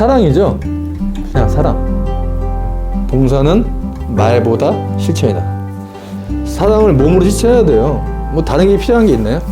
사랑이죠. 그냥 사랑. 봉사는 말보다 실천이다. 사랑을 몸으로 실천해야 돼요. 뭐 다른 게 필요한 게 있나요?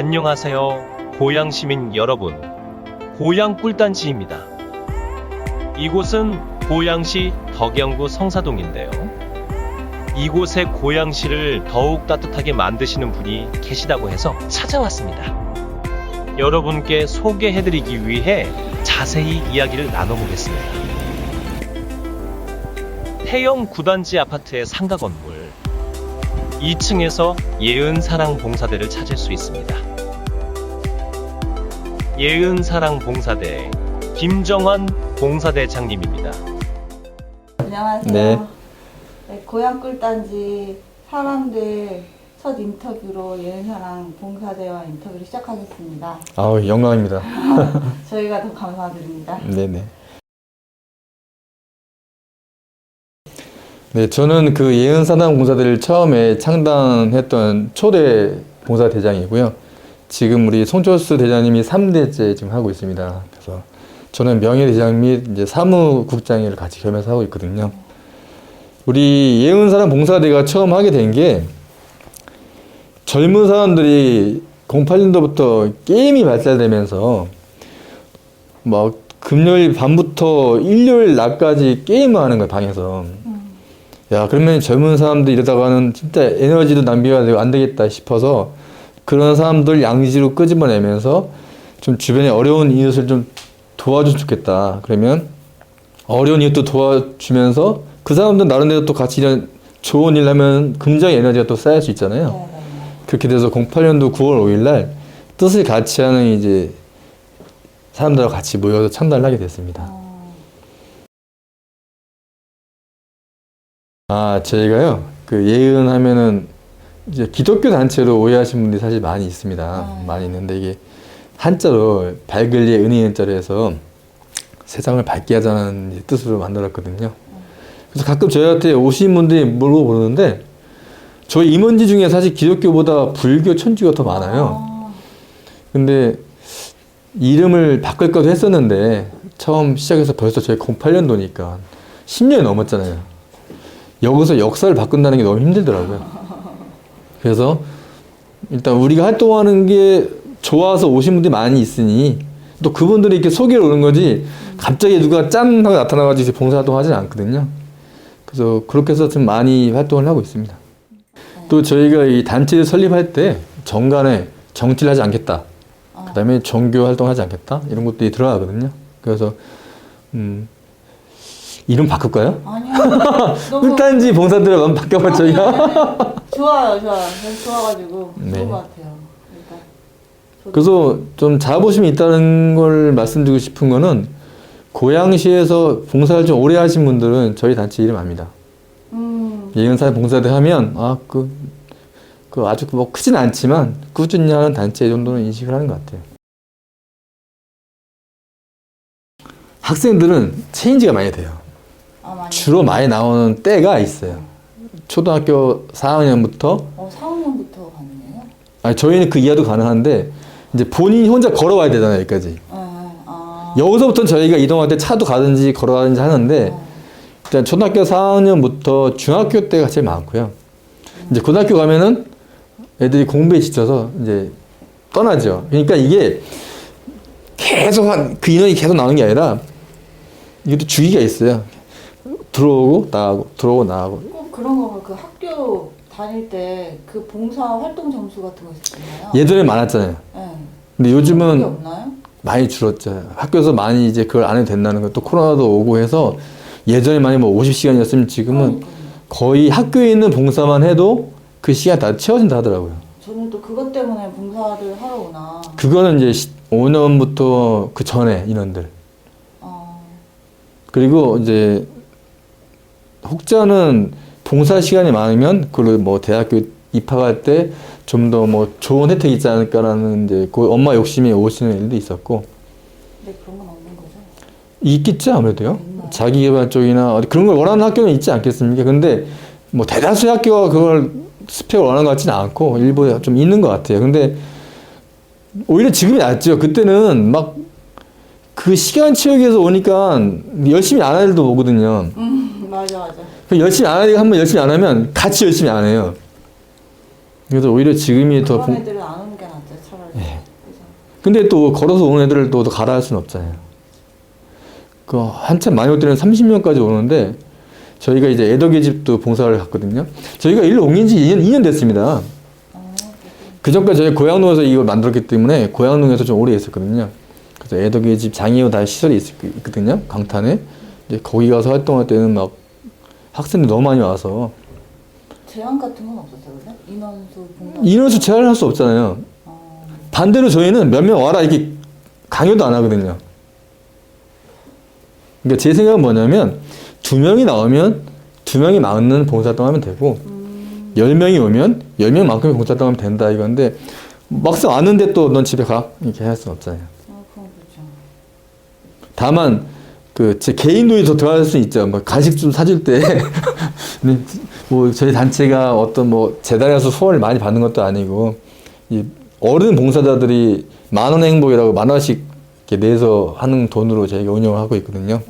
안녕하세요. 고양 시민 여러분. 고양 꿀단지입니다. 이곳은 고양시 덕양구 성사동인데요. 이곳의 고양시를 더욱 따뜻하게 만드시는 분이 계시다고 해서 찾아왔습니다. 여러분께 소개해드리기 위해 자세히 이야기를 나눠보겠습니다. 태영 구단지 아파트의 상가 건물 2층에서 예은 사랑 봉사대를 찾을 수 있습니다. 예은사랑 봉사대 김정환 봉사대장님입니다. 안녕하세요. 네. 네, 고향 꿀단지 사람들 첫 인터뷰로 예은사랑 봉사대와 인터뷰를 시작하겠습니다. 아우 영광입니다. 저희가 더 감사드립니다. 네네. 네, 저는 그 예은사당 봉사대를 처음에 창단했던 초대 봉사대장이고요. 지금 우리 송철수 대장님이 3대째 지금 하고 있습니다. 그래서 저는 명예대장 및 이제 사무국장을 같이 겸해서 하고 있거든요. 우리 예은사당 봉사대가 처음 하게 된 게 젊은 사람들이 08년도부터 게임이 발달되면서 막 금요일 밤부터 일요일 낮까지 게임을 하는 거야 방에서 야 그러면 젊은 사람들 이러다가는 진짜 에너지도 낭비가 되고 안 되겠다 싶어서 그런 사람들 양지로 끄집어내면서 좀 주변에 어려운 이웃을 좀 도와주면 좋겠다. 그러면 어려운 이웃도 도와주면서 그 사람들 나름대로 또 같이 이런 좋은 일 하면 굉장히 에너지가 또 쌓일 수 있잖아요. 네, 네, 그렇게 돼서 08년도 9월 5일 날 뜻을 같이 하는 이제 사람들하고 같이 모여서 창단을 하게 됐습니다. 어, 아, 저희가요, 그 예은 하면은 이제 기독교 단체로 오해하신 분들이 사실 많이 있습니다. 아. 많이 있는데 이게 한자로 밝을리의 은혜의 은자로 해서 세상을 밝게 하자는 뜻으로 만들었거든요. 그래서 가끔 저희한테 오신 분들이 물어보는데 저희 임원지 중에 사실 기독교보다 불교, 천주가 더 많아요. 아, 근데 이름을 바꿀까도 했었는데 처음 시작해서 벌써 저희 08년도니까 10년이 넘었잖아요. 여기서 역사를 바꾼다는 게 너무 힘들더라고요. 그래서 일단 우리가 활동하는 게 좋아서 오신 분들이 많이 있으니 또 그분들이 이렇게 소개를 오는 거지 갑자기 누가 짠 하고 나타나가지고 봉사활동 하진 않거든요. 그래서 그렇게 해서 좀 많이 활동을 하고 있습니다. 또 저희가 이 단체를 설립할 때 정관에 정치를 하지 않겠다. 아, 그다음에 종교 활동하지 않겠다 이런 것들이 들어가거든요. 그래서 음, 이름 바꿀까요? 아니요. 너무 꿀단지 봉사들을 한번 바꿔봐 저희가. 좋아요, 좋아요. 너무 좋아가지고 네. 좋은 것 같아요. 저도- 그래서 좀 자부심이 있다는 걸 말씀드리고 싶은 거는 고양시에서 봉사를 좀 오래 하신 분들은 저희 단체 이름 압니다. 음, 예은사 봉사대 하면 아 그 그 아주 뭐 크진 않지만 꾸준히 하는 단체 정도는 인식을 하는 것 같아요. 학생들은 체인지가 많이 돼요. 아, 많이. 주로 많이 나오는 때가 있어요. 초등학교 4학년부터 어, 4학년부터 가능해요? 아니 저희는 그 이하도 가능한데 이제 본인이 혼자 걸어와야 되잖아요 여기까지. 네, 아, 여기서부터 저희가 이동할 때 차도 가든지 걸어가든지 하는데 어, 일단 초등학교 4학년부터 중학교 때가 제일 많고요. 이제 고등학교 가면은 애들이 공부에 지쳐서 이제 떠나죠. 그러니까 이게 계속 한, 그 인원이 계속 나오는 게 아니라 이것도 주기가 있어요. 들어오고 나가고 들어오고 나가고 꼭 그런 거가 그 학교 다닐 때 그 봉사 활동 점수 같은 거 있었잖아요. 예전에 많았잖아요. 네. 근데 그게 요즘은 없나요? 많이 줄었죠. 학교에서 많이 이제 그걸 안 해도 된다는 거 또 코로나도 오고 해서 예전에 많이 뭐 50시간이었으면 지금은. 거의 학교에 있는 봉사만 해도 그 시간 다 채워진다 하더라고요. 저는 또 그것 때문에 봉사를 하러 오나. 그거는 이제 5년부터 그 전에 인원들. 어, 그리고 이제 혹자는 봉사 시간이 많으면 그걸 뭐 대학교 입학할 때 좀 더 뭐 좋은 혜택이 있지 않을까라는 이제 그 엄마 욕심이 오시는 일도 있었고 근데 그런 건 없는 거죠. 있겠죠 아무래도요 있나요? 자기개발 쪽이나 어디 그런 걸 원하는 학교는 있지 않겠습니까 근데 뭐 대다수의 학교가 그걸 스펙을 원하는 것 같지는 않고 일부 좀 있는 것 같아요 근데 오히려 지금이 낫죠 그때는 막 그 시간 채우기 위해서 오니까 열심히 안 할 일도 오거든요 음, 맞아, 맞아. 그 열심히 안 하니까 한번 열심히 안 하면 같이 열심히 안 해요. 그래서 오히려 지금이 더. 그런 봉- 애들은 안 오는 게 낫죠, 차라리. 예. 그죠? 근데 또 걸어서 오는 애들을 또 가라 할 수는 없잖아요. 그 한참 많이 올 때는 30명까지 오는데 저희가 이제 애덕의 집도 봉사를 갔거든요. 저희가 일로 옮긴 지 2년, 2년 됐습니다. 어, 그 전까지 저희 고양농에서 이걸 만들었기 때문에 고양농에서 좀 오래 있었거든요. 그래서 애덕의 집 장애우 다 시설이 있, 있거든요. 강탄에. 이제 거기 가서 활동할 때는 막 학생들이 너무 많이 와서 제한 같은 건 없었어요? 인원수. 인원수 제한을 할수 없잖아요. 어, 반대로 저희는 몇 명 와라 이렇게 강요도 안 하거든요. 그러니까 제 생각은 뭐냐면 두 명이 나오면 두 명이 맞는 봉사활동 하면 되고 음, 열 명이 오면 열 명만큼의 봉사활동 하면 된다 이건데 막상 왔는데 또 넌 집에 가 이렇게 할 수는 없잖아요. 어, 그건 그렇죠. 다만 그 제 개인 돈이 더 들어갈 수 있죠. 뭐 간식 좀 사줄 때, 뭐 저희 단체가 어떤 뭐 재단에서 후원을 많이 받는 것도 아니고 이 어른 봉사자들이 만원 행복이라고 만 원씩 이렇게 내서 하는 돈으로 저희가 운영을 하고 있거든요.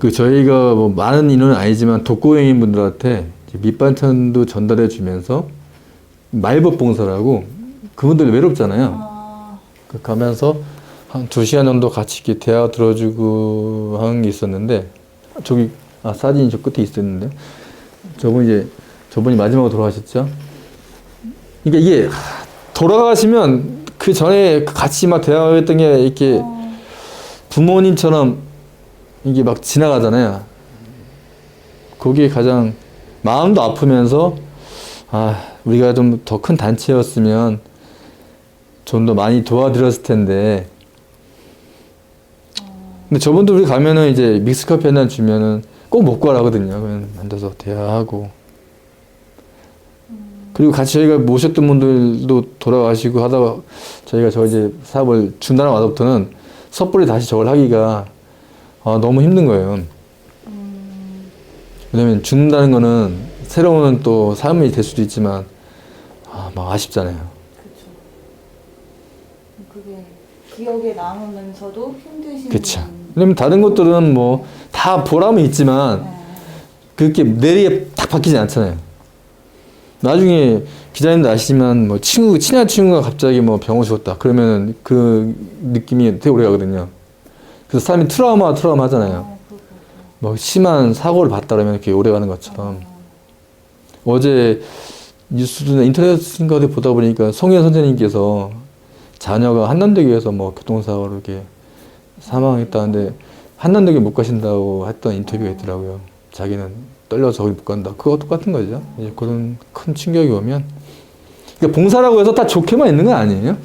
그 저희가 뭐 많은 인원은 아니지만 독거노인 분들한테 밑반찬도 전달해 주면서 말벗 봉사라고 그분들 외롭잖아요. 아, 그 가면서 한 두 시간 정도 같이 이렇게 대화 들어주고 하는 게 있었는데 저기 아 사진이 저 끝에 있었는데 저분 이제 저분이 마지막으로 돌아가셨죠. 그러니까 이게 하, 돌아가시면 그 전에 같이 막 대화했던 게 이렇게 어, 부모님처럼 이게 막 지나가잖아요. 거기에 가장 마음도 아프면서 아 우리가 좀 더 큰 단체였으면 좀 더 많이 도와드렸을 텐데. 근데 저분들 우리 가면은 이제 믹스커피 한잔 주면은 꼭 먹고 가라거든요. 그러면 앉아서 대화하고. 그리고 같이 저희가 모셨던 분들도 돌아가시고 하다가 저희가 저 이제 사업을 준다는 와서부터는 섣불리 다시 저걸 하기가 아, 너무 힘든 거예요. 음, 왜냐면 죽는다는 거는 새로운 또 삶이 될 수도 있지만 아, 막 아쉽잖아요. 그렇죠. 그게 기억에 남으면서도 힘드신 그쵸. 분. 왜냐면 다른 것들은 뭐 다 보람은 있지만 네. 그렇게 내리에 딱 바뀌지 않잖아요. 나중에 기자님도 아시지만 뭐 친구 친한 친구가 갑자기 뭐 병원 죽었다 그러면 그 느낌이 되게 오래 가거든요. 그래서 사람이 트라우마 트라우마 하잖아요. 어, 그렇고. 뭐 심한 사고를 봤다 그러면 이렇게 오래 가는 것처럼 어제 뉴스나 인터넷인가 어디 보다 보니까 송혜 선생님께서 자녀가 한남대교에서 뭐 교통사고로 이렇게 사망했다는데 한남대교 못 가신다고 했던 인터뷰가 있더라고요. 자기는 떨려서 거기 못 간다. 그거 똑같은 거죠. 이제 그런 큰 충격이 오면 그러니까 봉사라고 해서 다 좋게만 있는 건 아니에요.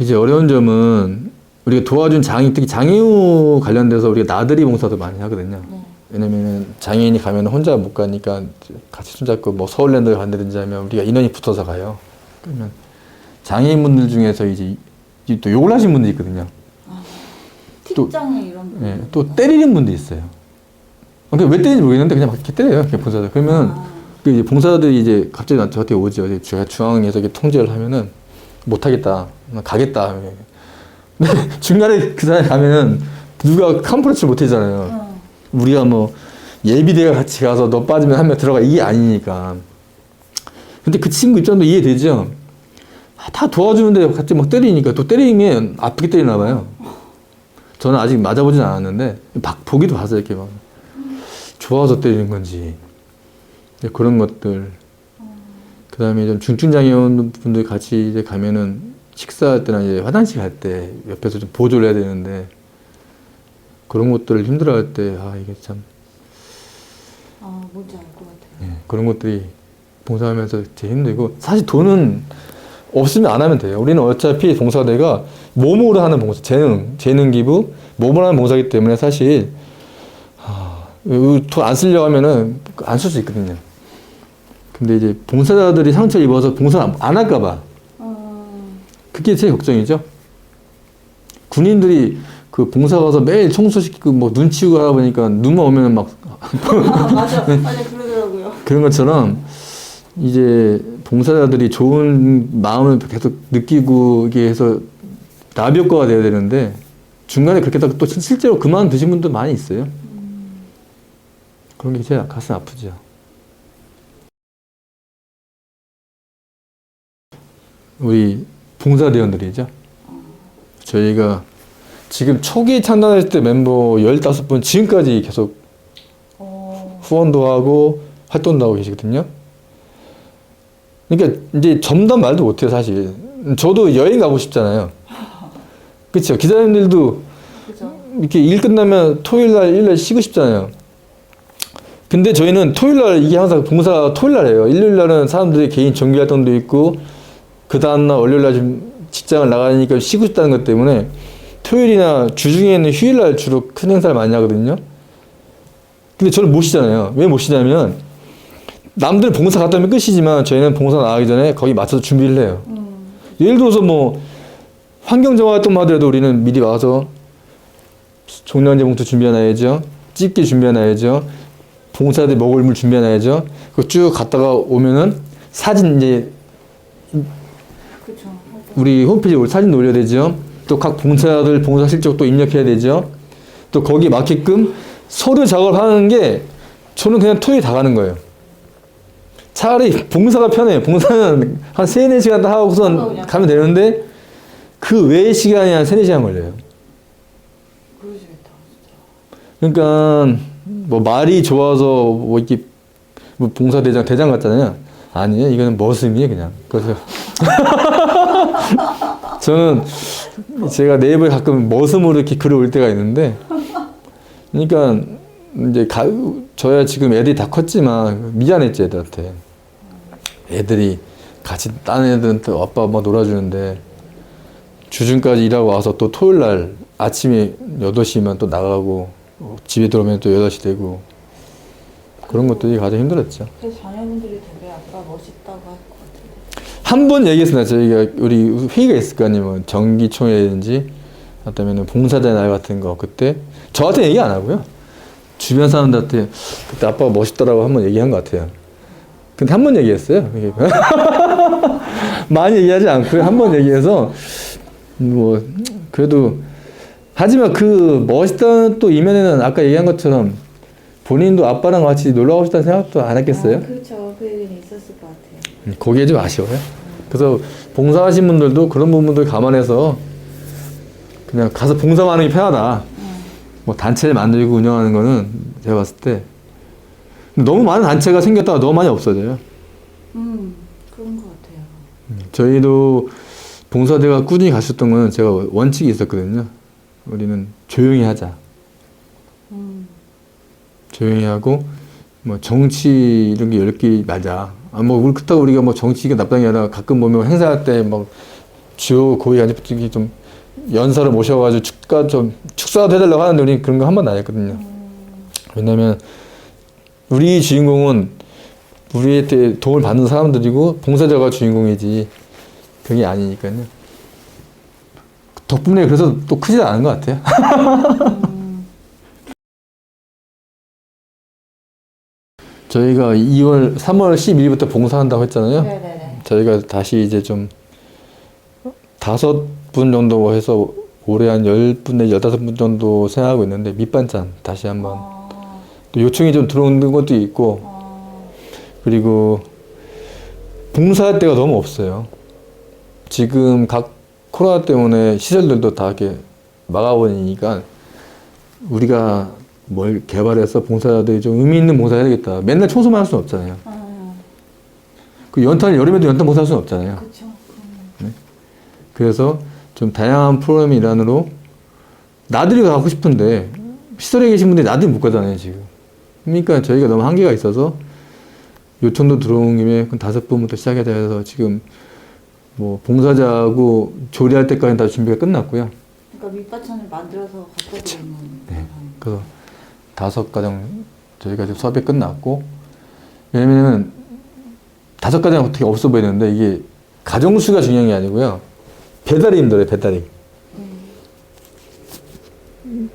이제 어려운 점은 우리가 도와준 장애, 특히 장애우 관련돼서 우리가 나들이 봉사도 많이 하거든요. 네. 왜냐면은 장애인이 가면 혼자 못 가니까 같이 손잡고 뭐 서울랜드 간다든지 하면 우리가 인원이 붙어서 가요. 그러면 장애인분들 중에서 이제 이또 욕을 하신 분들이 있거든요. 또- 틱장애 이런 분. 예, 또 때리는 분도 있어요. 그러니까 왜 때리는지 모르겠는데 그냥 막 이렇게 때려요. 봉사자. 그러면 아, 그 이제 봉사자들이 이제 갑자기 저한테 오죠. 제가 중앙에서 이렇게 통제를 하면은 못하겠다. 나 가겠다. 근데 중간에 그 사람이 가면은 누가 컴프레스를 못 하잖아요. 응. 우리가 뭐 예비대가 같이 가서 너 빠지면 한 명 들어가 이게 아니니까. 근데 그 친구 입장도 이해되죠. 아, 다 도와주는데 갑자기 막 때리니까 또 때리면 아프게 때리나 봐요. 저는 아직 맞아보진 않았는데 막 보기도 봐서 이렇게 막 좋아서 때리는 건지 그런 것들. 그다음에 좀 중증 장애원 분들 같이 이제 가면은 식사할 때나 이제 화장실 갈 때 옆에서 좀 보조를 해야 되는데 그런 것들을 힘들어할 때 아 이게 참 아 뭔지 알 것 같아요. 예, 그런 것들이 봉사하면서 제일 힘들고 사실 돈은 없으면 안 하면 돼요. 우리는 어차피 봉사대가 몸으로 하는 봉사, 재능, 재능 기부, 몸으로 하는 봉사기 때문에 사실 돈안 쓰려고 하면은 안 쓸 수 있거든요. 근데 이제 봉사자들이 상처 입어서 봉사 안 할까 봐 음, 그게 제일 걱정이죠. 군인들이 그 봉사 가서 매일 청소시키고 뭐 눈 치우고 하다 보니까 눈만 오면은 막 아, 맞아, 맞아 그러더라고요. 그런 것처럼 이제 봉사자들이 좋은 마음을 계속 느끼고 이게 해서 나비 효과가 돼야 되는데 중간에 그렇게 다또 실제로 그만두신 분도 많이 있어요. 그런 게 제일 가슴 아프죠. 우리 봉사대원들이죠. 저희가 지금 초기 창단했을 때 멤버 15분 지금까지 계속 어, 후원도 하고 활동도 하고 계시거든요. 그러니까 이제 점담 말도 못해요 사실. 저도 여행 가고 싶잖아요. 그렇죠. 기자님들도 그죠. 이렇게 일 끝나면 토요일 날, 일요일 날 쉬고 싶잖아요. 근데 저희는 토요일 날 이게 항상 봉사 토요일 날 해요. 일요일 날은 사람들이 개인 정기 활동도 있고 그 다음 날 월요일 날 좀 직장을 나가니까 쉬고 싶다는 것 때문에 토요일이나 주중에는 휴일 날 주로 큰 행사를 많이 하거든요. 근데 저는 못 쉬잖아요. 왜 못 쉬냐면 남들은 봉사 갔다 오면 끝이지만 저희는 봉사 나가기 전에 거기 맞춰서 준비를 해요. 음, 예를 들어서 뭐 환경정화 활동만 하더라도 우리는 미리 와서 종량제 봉투 준비해놔야죠. 집게 준비해놔야죠. 봉사들 먹을 물 준비해놔야죠. 그거 쭉 갔다가 오면은 사진 이제 그죠. 우리 홈페이지에 올- 사진 올려야 되죠. 또 각 봉사자들 봉사 실적 또 입력해야 되죠. 또 거기에 맞게끔 서류 작업을 하는 게 저는 그냥 토요일 다 가는 거예요. 차라리 봉사가 편해요. 봉사는 한 3, 4시간 다 하고선 그냥. 가면 되는데 그 외의 시간이 한 3, 4시간 걸려요. 그러니까 뭐 말이 좋아서 뭐 이렇게 뭐 봉사대장 대장 같잖아요. 아니에요. 이거는 머슴이에요, 그냥. 그래서 저는 제가 네이버에 가끔 머슴으로 이렇게 글을 올 때가 있는데, 그러니까 이제 가, 저야 지금 애들이 다 컸지만 미안했지 애들한테. 애들이 같이 딴 애들은 또 아빠 엄마 놀아주는데 주중까지 일하고 와서 또 토요일 날 아침에 8시면 또 나가고 어, 집에 들어오면 또 8시 되고 그런 것들이 가장 힘들었죠. 자녀분들이 되게 아빠 멋있다고. 한 번 얘기했습니다. 저희가 우리 회의가 있을 거. 뭐 정기총회든지 아니면 봉사자 날 같은 거 그때 저한테 얘기 안 하고요. 주변 사람들한테 그때 아빠가 멋있더라고 한 번 얘기한 것 같아요. 근데 한 번 얘기했어요. 많이 얘기하지 않고요. 한번 얘기해서 뭐 그래도 하지만 그 멋있다는 또 이면에는 아까 얘기한 것처럼 본인도 아빠랑 같이 놀러 가고 싶다는 생각도 안 했겠어요. 아, 그렇죠. 그 얘기는 있었을 것 같아요. 거기에 좀 아쉬워요. 그래서 봉사하신 분들도 그런 부분들 감안해서 그냥 가서 봉사만 하는 게 편하다. 뭐 단체를 만들고 운영하는 거는 제가 봤을 때 너무 많은 단체가 생겼다가 너무 많이 없어져요. 음, 그런 것 같아요. 저희도 봉사대가 꾸준히 갔었던 거는 제가 원칙이 있었거든요. 우리는 조용히 하자. 음, 조용히 하고 뭐 정치 이런 게 엮기 말자. 아 뭐 그렇다고 우리가 뭐 정치가 나쁜 게 아니라 가끔 보면 행사할 때뭐 주요 고위 간접들이 좀 연사를 모셔가지고 축가 좀 축사도 해달라고 하는데 우리 그런 거 한 번도 안 했거든요. 왜냐면 우리 주인공은 우리한테 도움을 받는 사람들이고 봉사자가 주인공이지 그게 아니니까요. 덕분에 그래서 또 크지 않은 것 같아요. 저희가 2월, 3월 12일부터 봉사한다고 했잖아요. 네네네. 저희가 다시 이제 좀 다섯 분 정도 해서 올해 한 10분 내지 15분 정도 생각하고 있는데 밑반찬 다시 한번 아, 또 요청이 좀 들어오는 것도 있고 아, 그리고 봉사할 데가 너무 없어요. 지금 각 코로나 때문에 시설들도 다 이렇게 막아버리니까 우리가 뭘 개발해서 봉사자들이 좀 의미 있는 봉사 해야 되겠다. 맨날 청소만 할 수는 없잖아요. 아, 그 연탄 여름에도 연탄 봉사할 수는 없잖아요. 그렇죠. 그래서 좀 다양한 프로그램 일환으로 나들이 가고 싶은데 시설에 계신 분들이 나들이 못 가잖아요 지금. 그러니까 저희가 너무 한계가 있어서 요청도 들어온 김에 그 다섯 분부터 시작해야 돼서 지금 뭐 봉사자하고 조리할 때까지 다 준비가 끝났고요. 그러니까 밑반찬을 만들어서 드리는 네. 네. 그래서 다섯 가정 저희가 지금 수업이 끝났고 왜냐면은 다섯 가정 어떻게 없어 보이는데 이게 가정 수가 중요한 게 아니고요. 배달이 힘들어요 배달이.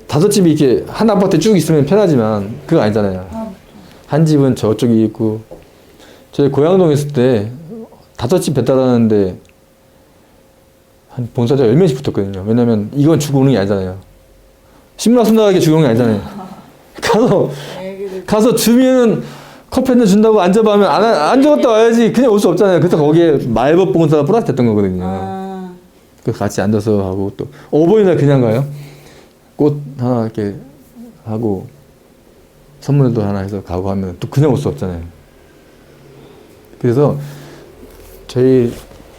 다섯 집이 이렇게 한 아파트 쭉 있으면 편하지만 그거 아니잖아요. 아, 한 집은 저쪽에 있고 저희 고양동 있을 때 다섯 집 배달하는데 한 본사자 열 명씩 붙었거든요. 왜냐면 이건 주고 오는 게 아니잖아요. 심라순하게 주고 오는 게 아니잖아요 가서 가서 주면 커피 한잔 준다고 앉아봐 하면 안, 안 적었다 와야지 그냥 올 수 없잖아요. 그래서 거기에 말법 봉사가 플러스 됐던 거거든요. 아, 그래서 같이 앉아서 하고 또 어버이날 그냥 가요. 꽃 하나 이렇게 하고 선물도 하나 해서 가고 하면 또 그냥 올 수 없잖아요. 그래서 저희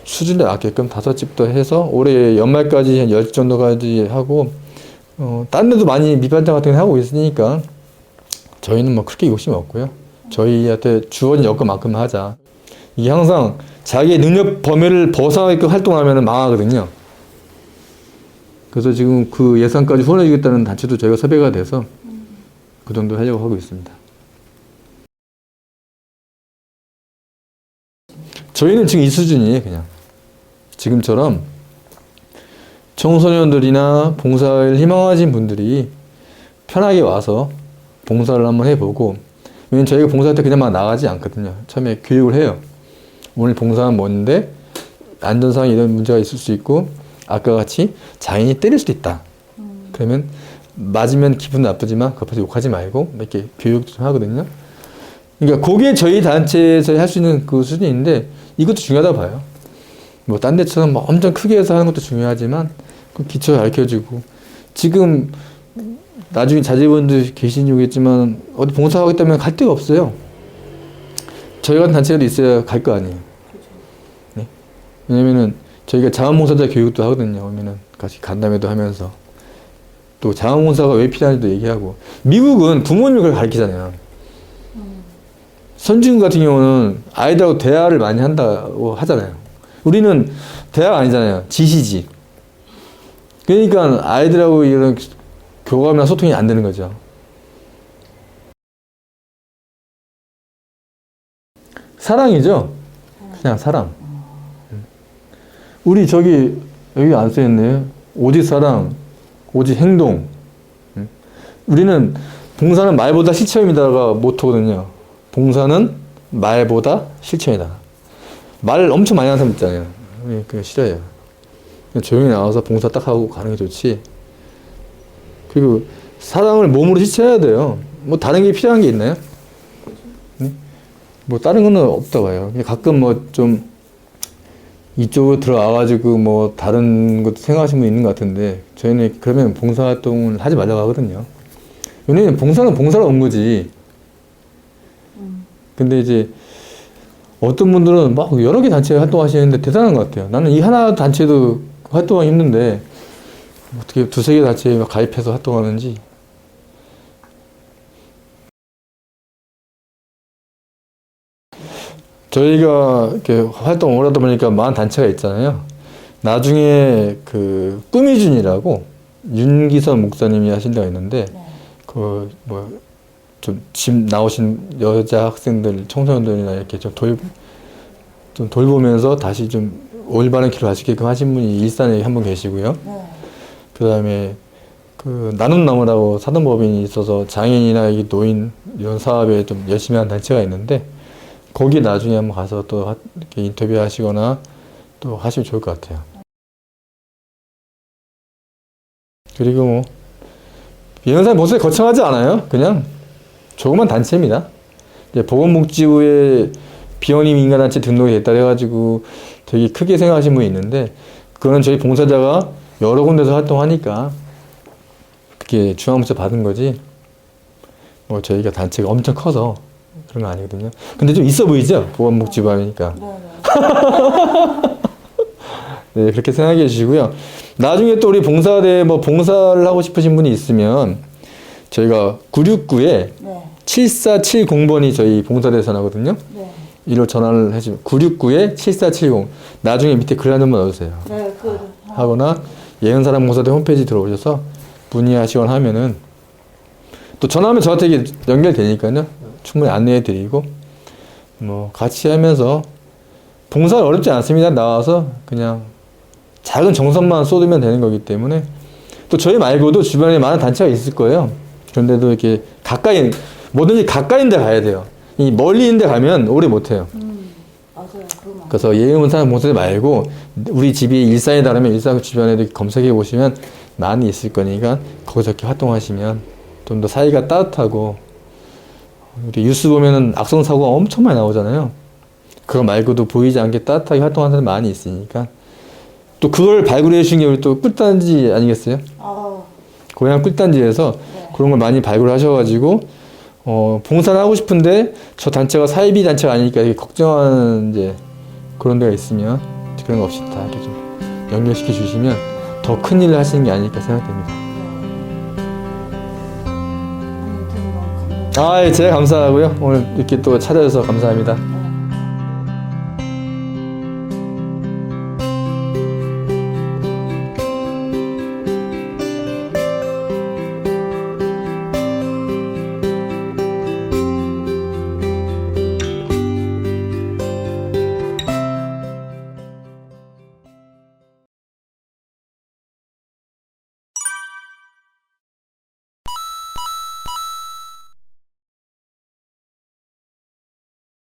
수준에 맞게끔 다섯 집도 해서 올해 연말까지 한열 정도까지 하고 어, 딴 데도 많이 밑반찬 같은 거 하고 있으니까 저희는 뭐 그렇게 욕심 없고요. 저희한테 주어진 여건만큼 하자. 이게 항상 자기의 능력 범위를 벗어나게끔 활동하면 망하거든요. 그래서 지금 그 예산까지 후원해주겠다는 단체도 저희가 섭외가 돼서 그 정도 하려고 하고 있습니다. 저희는 지금 이 수준이에요, 그냥. 지금처럼 청소년들이나 봉사를 희망하신 분들이 편하게 와서 봉사를 한번 해보고, 왜냐면 저희가 봉사할 때 그냥 막 나가지 않거든요. 처음에 교육을 해요. 오늘 봉사는 뭔데, 안전상 이런 문제가 있을 수 있고, 아까 같이 장인이 때릴 수도 있다. 그러면 맞으면 기분 나쁘지만 그 앞에서 욕하지 말고 이렇게 교육 좀 하거든요. 그러니까 그게 저희 단체에서 할 수 있는 그 수준인데 이것도 중요하다고 봐요. 뭐 딴 데처럼 뭐 엄청 크게 해서 하는 것도 중요하지만 그 기초 가르쳐주고 지금 나중에 자제분들 계시겠지만 어디 봉사하고 있다면 갈 데가 없어요. 저희 같은 단체도 있어야 갈 거 아니에요. 네? 왜냐면은 저희가 자원봉사자 교육도 하거든요. 오면은 같이 간담회도 하면서 또 자원봉사가 왜 필요한지도 얘기하고 미국은 부모님을 가르치잖아요. 선진 같은 경우는 아이들하고 대화를 많이 한다고 하잖아요. 우리는 대화가 아니잖아요. 지시지. 그러니까 아이들하고 이런 교감이나 소통이 안 되는 거죠. 사랑이죠. 그냥 사랑. 우리 저기 여기 안 써있네요. 오직 사랑, 오직 행동. 음. 우리는 봉사는 말보다 실천이다가 모토거든요. 봉사는 말보다 실천이다. 말 엄청 많이 하는 사람 있잖아요. 예, 그게 싫어요. 조용히 나와서 봉사 딱 하고 가는 게 좋지. 그리고 사랑을 몸으로 실천해야 돼요. 뭐 다른 게 필요한 게 있나요? 네? 뭐 다른 거는 없다고 해요. 가끔 뭐 좀 이쪽으로 들어와가지고 뭐 다른 것도 생각하시는 분 있는 것 같은데 저희는 그러면 봉사활동을 하지 말라고 하거든요. 왜냐면 봉사는 봉사로 온 거지. 근데 이제 어떤 분들은 막 여러 개 단체 활동하시는데 대단한 것 같아요. 나는 이 하나 단체도 활동하기 힘든데 어떻게 두세 개 단체에 막 가입해서 활동하는지 저희가 이렇게 활동을 하다 보니까 많은 단체가 있잖아요. 나중에 그 꾸미준이라고 윤기선 목사님이 하신 데가 있는데 네. 그뭐 좀 집 나오신 여자 학생들 청소년들이나 이렇게 좀 돌 좀 돌보면서 다시 좀 올바른 길을 가시게끔 하신 분이 일산에 한 분 계시고요. 네. 그 다음에 그 나눔 나무라고 사단법인이 있어서 장애인이나 이 노인 이런 사업에 좀 열심히 하는 단체가 있는데 거기 나중에 한번 가서 또 하- 이렇게 인터뷰 하시거나 또 하시면 좋을 것 같아요. 그리고 뭐 비영상 모습에 거창하지 않아요. 그냥 조그만 단체입니다. 이제 보건복지부에 비원임 인간단체 등록이 됐다 해가지고 되게 크게 생각하시는 분이 있는데 그거는 저희 봉사자가 여러 군데서 활동하니까 그게 중앙부서 받은 거지 뭐 저희가 단체가 엄청 커서 그런 거 아니거든요. 근데 좀 있어 보이죠? 보건복지부 하니까. 네, 네. 네, 그렇게 생각해 주시고요. 나중에 또 우리 봉사대 뭐 봉사를 하고 싶으신 분이 있으면 저희가 969에 네. 7470번이 저희 봉사대 전화거든요. 네. 이로 전화를 해주면 969에 7470 나중에 밑에 글한 점만 넣어주세요. 네. 그 하거나 예은사람 봉사대 홈페이지 들어오셔서 문의하시거나 하면은 또 전화하면 저한테 연결되니까요. 충분히 안내해 드리고 뭐 같이 하면서 봉사는 어렵지 않습니다. 나와서 그냥 작은 정성만 쏟으면 되는 거기 때문에 또 저희 말고도 주변에 많은 단체가 있을 거예요. 그런데도 이렇게 가까이 뭐든지 가까이 데 가야 돼요. 이 멀리 있는 데 가면 오래 못 해요. 음. 그래서 예의문산 봉사대 말고 우리 집이 일산에 다르면 일산 주변에도 검색해 보시면 많이 있을 거니까 거기서 이렇게 활동하시면 좀 더 사이가 따뜻하고 우리 뉴스 보면은 악성 사고가 엄청 많이 나오잖아요. 그거 말고도 보이지 않게 따뜻하게 활동하는 사람 많이 있으니까 또 그걸 발굴해 주신 게 우리 또 꿀단지 아니겠어요? 아, 고향 꿀단지에서 네. 그런 걸 많이 발굴하셔가지고 어, 봉사를 하고 싶은데 저 단체가 사이비 단체가 아니니까 이렇게 걱정하는 이제 그런 데가 있으면 그런 거 없이 다 이렇게 좀 연결시켜 주시면 더 큰 일을 하시는 게 아닐까 생각됩니다. 음. 아, 예, 제가 감사하고요. 오늘 이렇게 또 찾아줘서 감사합니다.